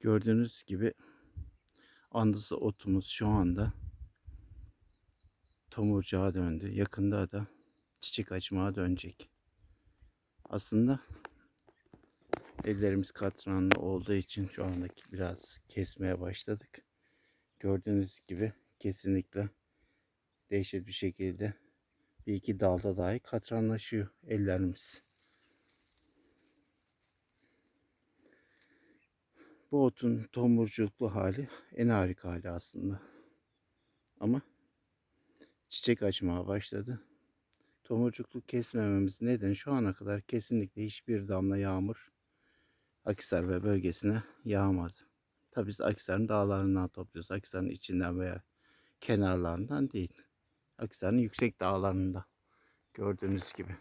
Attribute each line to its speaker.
Speaker 1: Gördüğünüz gibi andızlı otumuz şu anda tomurcuğa döndü. Yakında da çiçek açmaya dönecek. Aslında ellerimiz katranlı olduğu için şu anda biraz kesmeye başladık. Gördüğünüz gibi kesinlikle dehşet bir şekilde bir iki dalda dahi katranlaşıyor ellerimiz. Bu otun tomurcuklu hali en harika hali aslında. Ama çiçek açmaya başladı. Tomurcukluk kesmememiz nedeni şu ana kadar kesinlikle hiçbir damla yağmur Akisar ve bölgesine yağmadı. Tabii biz Akisar'ın dağlarından topluyoruz. Akisar'ın içinden veya kenarlarından değil. Akisar'ın yüksek dağlarında gördüğünüz gibi.